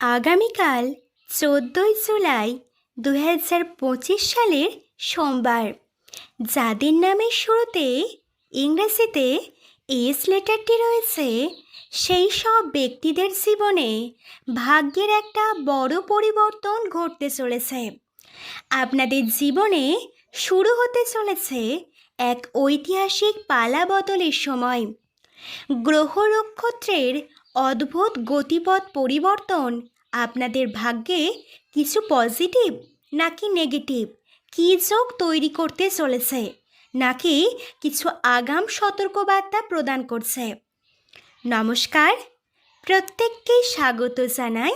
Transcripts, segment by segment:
আগামীকাল চোদ্দোই জুলাই দু হাজার পঁচিশ সালের সোমবার। যাদের নামের শুরুতে ইংরেজিতে এস লেটারটি রয়েছে, সেই সব ব্যক্তিদের জীবনে ভাগ্যের একটা বড় পরিবর্তন ঘটতে চলেছে। আপনাদের জীবনে শুরু হতে চলেছে এক ঐতিহাসিক পালা বদলের সময়। গ্রহ নক্ষত্রের অদ্ভুত গতিপথ পরিবর্তন আপনাদের ভাগ্যে কিছু পজিটিভ নাকি নেগেটিভ? কী যোগ তৈরি করতে চলেছে? নাকি কিছু আগাম সতর্কবার্তা প্রদান করছে? নমস্কার। প্রত্যেককেই স্বাগত জানাই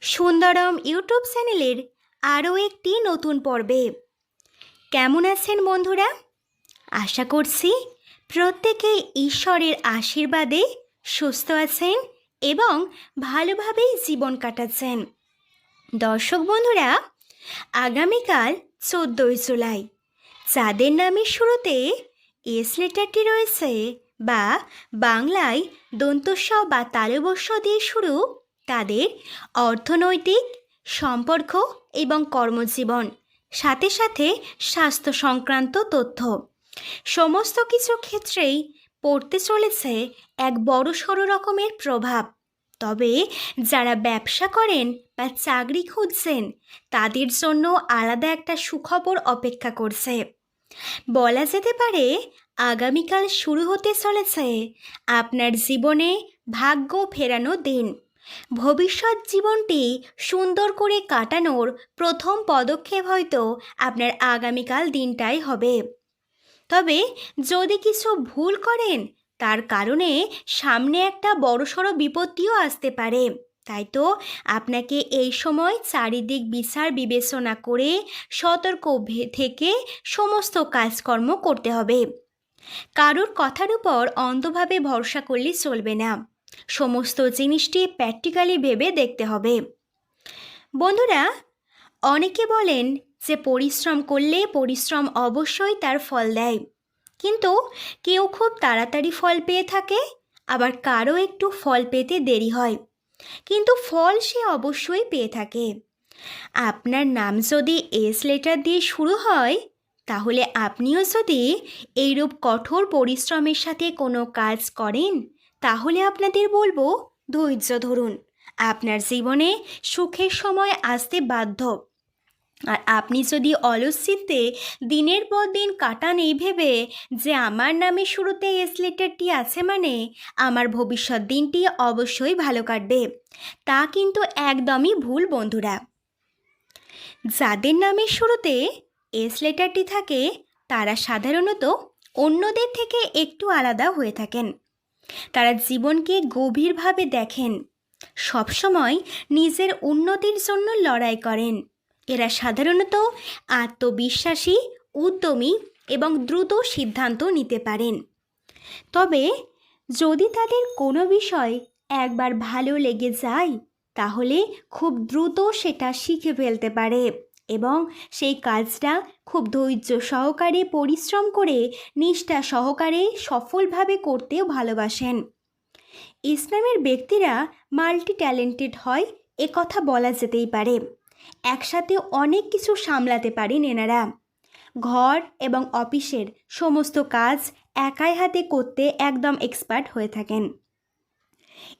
সুন্দরম ইউটিউব চ্যানেলের আরও একটি নতুন পর্বে। কেমন আছেন বন্ধুরা? আশা করছি প্রত্যেকেই ঈশ্বরের আশীর্বাদে সুস্থ আছেন। এবং ভালোভাবেই জীবন কাটাচ্ছেন। দর্শক বন্ধুরা, আগামীকাল চোদ্দোই জুলাই। যাদের নামের শুরুতে এস লেটারটি রয়েছে বা বাংলায় দন্তস্ব বা তালবস্য দিয়ে শুরু তাদের অর্থনৈতিক সম্পর্ক এবং কর্মজীবন, সাথে সাথে স্বাস্থ্য সংক্রান্ত তথ্য। সমস্ত কিছু ক্ষেত্রেই পড়তে চলেছে এক বড় সড়ো রকমের প্রভাব। তবে যারা ব্যবসা করেন বা চাকরি খুঁজছেন, তাদের জন্য আলাদা একটা সুখবর অপেক্ষা করছে। বলা যেতে পারে, আগামীকাল শুরু হতে চলেছে আপনার জীবনে ভাগ্য ফেরানো দিন। ভবিষ্যৎ জীবনটি সুন্দর করে কাটানোর প্রথম পদক্ষেপ হয়তো আপনার আগামীকাল দিনটাই হবে। তবে যদি কিছু ভুল করেন তার কারণে সামনে একটা বড়সড় বিপত্তিও আসতে পারে। তাই তো আপনাকে এই সময় চারিদিক বিচার বিবেচনা করে সতর্ক থেকে সমস্ত কাজকর্ম করতে হবে। কারোর কথার উপর অন্ধভাবে ভরসা করলে চলবে না। সমস্ত জিনিসটি প্র্যাকটিক্যালি ভেবে দেখতে হবে। বন্ধুরা, অনেকে বলেন যে পরিশ্রম করলে পরিশ্রম অবশ্যই তার ফল দেয়। কিন্তু কেউ খুব তাড়াতাড়ি ফল পেয়ে থাকে, আবার কারও একটু ফল পেতে দেরি হয়। কিন্তু ফল সে অবশ্যই পেয়ে থাকে। আপনার নাম যদি এস লেটার দিয়ে শুরু হয়, তাহলে আপনিও যদি এইরূপ কঠোর পরিশ্রমের সাথে কোনো কাজ করেন, তাহলে আপনাদের বলব ধৈর্য ধরুন। আপনার জীবনে সুখের সময় আসতে বাধ্য। আর আপনি যদি অলস চিত্তে দিনের পর দিন কাটান এই ভেবে যে আমার নামে শুরুতে এস লেটারটি আছে মানে আমার ভবিষ্যৎ দিনটি অবশ্যই ভালো কাটবে। তা কিন্তু একদমই ভুল, বন্ধুরা। যাদের নামের শুরুতে এস লেটারটি থাকে, তারা সাধারণত অন্যদের থেকে একটু আলাদা হয়ে থাকেন। তারা জীবনকে গভীরভাবে দেখেন, সবসময় নিজের উন্নতির জন্য লড়াই করেন। এরা সাধারণত আত্মবিশ্বাসী, উদ্যমী এবং দ্রুত সিদ্ধান্ত নিতে পারেন। তবে যদি তাদের কোনো বিষয় একবার ভালো লেগে যায়, তাহলে খুব দ্রুত সেটা শিখে ফেলতে পারে এবং সেই কাজটা খুব ধৈর্য সহকারে, পরিশ্রম করে, নিষ্ঠা সহকারে সফলভাবে করতেও ভালোবাসেন। ইসলামের ব্যক্তিরা মাল্টি ট্যালেন্টেড হয়, এ কথা বলা যেতেই পারে। একসাথে অনেক কিছু সামলাতে পারেন এনারা ঘর এবং অফিসের সমস্ত কাজ একাই হাতে করতে একদম এক্সপার্ট হয়ে থাকেন।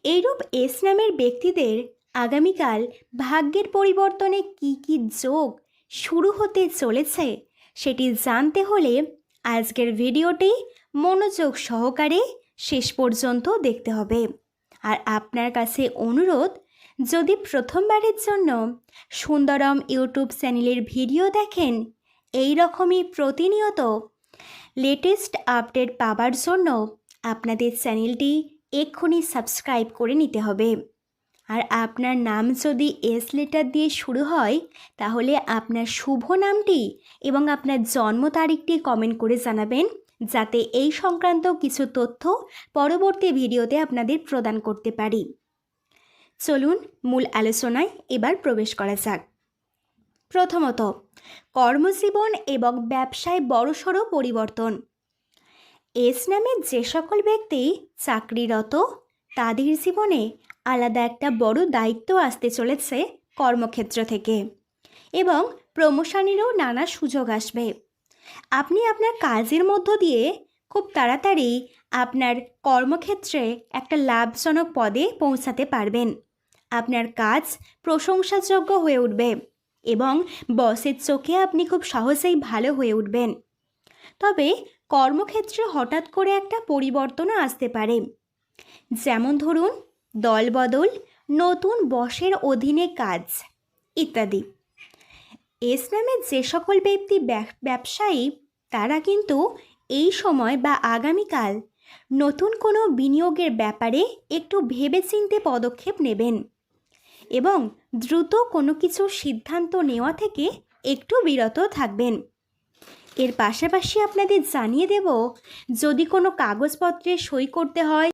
এইরূপ এস নামের ব্যক্তিদের আগামীকাল ভাগ্যের পরিবর্তনে কি কি যোগ শুরু হতে চলেছে সেটি জানতে হলে আজকের ভিডিওটি মনোযোগ সহকারে শেষ পর্যন্ত দেখতে হবে। আর আপনার কাছে অনুরোধ যদি প্রথমবারের জন্য সুন্দরম ইউটিউব চ্যানেলের ভিডিও দেখেন, এই রকমই প্রতিনিয়ত লেটেস্ট আপডেট পাওয়ার জন্য আপনাদের চ্যানেলটি এক্ষুনি সাবস্ক্রাইব করে নিতে হবে। আর আপনার নাম যদি এস লেটার দিয়ে শুরু হয়, তাহলে আপনার শুভ নামটি এবং আপনার জন্ম তারিখটি কমেন্ট করে জানাবেন, যাতে এই সংক্রান্ত কিছু তথ্য পরবর্তী ভিডিওতে আপনাদের প্রদান করতে পারি। চলুন মূল আলোচনায় এবার প্রবেশ করা যাক। প্রথমত, কর্মজীবন এবং ব্যবসায় বড়সড় পরিবর্তন। এস নামে যে সকল ব্যক্তি চাকরিরত, তাদের জীবনে আলাদা একটা বড় দায়িত্ব আসতে চলেছে কর্মক্ষেত্র থেকে এবং প্রমোশনেরও নানা সুযোগ আসবে। আপনি আপনার কাজের মধ্য দিয়ে খুব তাড়াতাড়ি আপনার কর্মক্ষেত্রে একটা লাভজনক পদে পৌঁছাতে পারবেন। আপনার কাজ প্রশংসাযোগ্য হয়ে উঠবে এবং বসের চোখে আপনি খুব সহজেই ভালো হয়ে উঠবেন। তবে কর্মক্ষেত্রে হঠাৎ করে একটা পরিবর্তনও আসতে পারে। যেমন ধরুন, দলবদল, নতুন বসের অধীনে কাজ ইত্যাদি। এস নামের যে সকল ব্যক্তি ব্যব- ব্যবসায়ী, তারা কিন্তু এই সময় বা আগামীকাল নতুন কোনো বিনিয়োগের ব্যাপারে একটু ভেবেচিন্তে পদক্ষেপ নেবেন। এবং দ্রুত কোনো কিছু সিদ্ধান্ত নেওয়া থেকে একটু বিরত থাকবেন। এর পাশাপাশি আপনাদের জানিয়ে দেব, যদি কোনো কাগজপত্রে সই করতে হয়,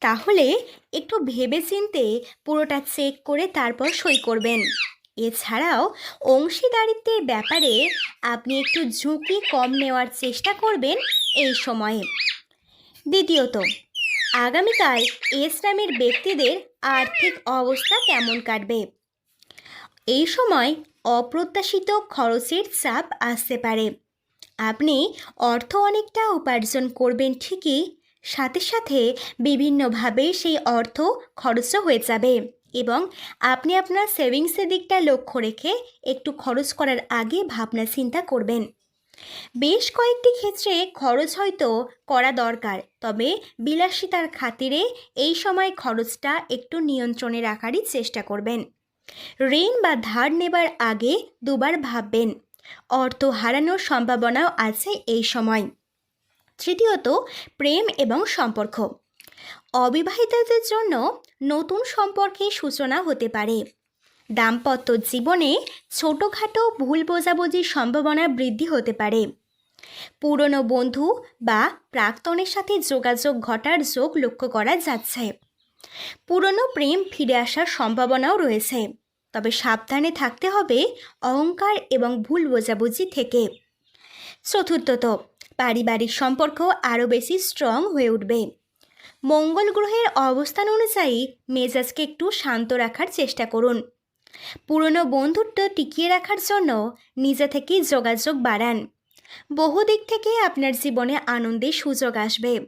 তাহলে একটু ভেবেচিন্তে পুরোটা চেক করে তারপর সই করবেন। এছাড়াও অংশীদারিত্বের ব্যাপারে আপনি একটু ঝুঁকি কম নেওয়ার চেষ্টা করবেন এই সময়ে। দ্বিতীয়ত আগামীকাল এস ব্যক্তিদের আর্থিক অবস্থা কেমন কাটবে? এই সময় অপ্রত্যাশিত খরচের চাপ আসতে পারে। আপনি অর্থ অনেকটা উপার্জন করবেন ঠিকই, সাথে সাথে বিভিন্নভাবে সেই অর্থ খরচ হয়ে যাবে এবং আপনি আপনার সেভিংসের দিকটা লক্ষ্য রেখে একটু খরচ করার আগে ভাবনা চিন্তা করবেন। বেশ কয়েকটি ক্ষেত্রে খরচ হয়তো করা দরকার, তবে বিলাসিতার খাতিরে এই সময় খরচটা একটু নিয়ন্ত্রণে রাখারই চেষ্টা করবেন। ঋণ বা ধার নেবার আগে দুবার ভাববেন, অর্থ হারানোর সম্ভাবনাও আছে এই সময়। তৃতীয়ত, প্রেম এবং সম্পর্ক। অবিবাহিতদের জন্য নতুন সম্পর্কের সূচনা হতে পারে। দাম্পত্য জীবনে ছোটোখাটো ভুল বোঝাবুঝির সম্ভাবনা বৃদ্ধি হতে পারে। পুরনো বন্ধু বা প্রাক্তনের সাথে যোগাযোগ ঘটার যোগ লক্ষ্য করা যাচ্ছে। পুরনো প্রেম ফিরে আসার সম্ভাবনাও রয়েছে। তবে সাবধানে থাকতে হবে অহংকার এবং ভুল বোঝাবুঝি থেকে। চতুর্থত, পারিবারিক সম্পর্ক আরও বেশি স্ট্রং হয়ে উঠবে। মঙ্গল গ্রহের অবস্থান অনুযায়ী মেজাজকে একটু শান্ত রাখার চেষ্টা করুন। পুরনো বন্ধুত্ব টিকিয়ে রাখার জন্য নিজে থেকেই যোগাযোগ বাড়ান। বহু দিক থেকে আপনার জীবনে আনন্দের সুযোগ আসবে।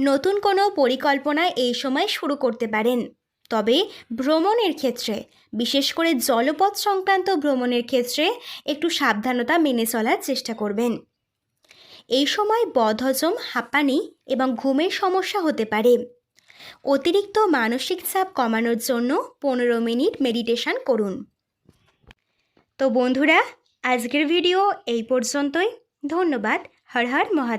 নতুন কোনো পরিকল্পনা এই সময় শুরু করতে পারেন। তবে ভ্রমণের ক্ষেত্রে, বিশেষ করে জলপথ সংক্রান্ত ভ্রমণের ক্ষেত্রে একটু সাবধানতা মেনে চলার চেষ্টা করবেন। এই সময় বদহজম, হাঁপানি এবং ঘুমের সমস্যা হতে পারে। অতিরিক্ত মানসিক চাপ কমানোর জন্য পনেরো মিনিট মেডিটেশান করুন। তো বন্ধুরা, আজকের ভিডিও এই পর্যন্তই। ধন্যবাদ। হর হর মহাদেব।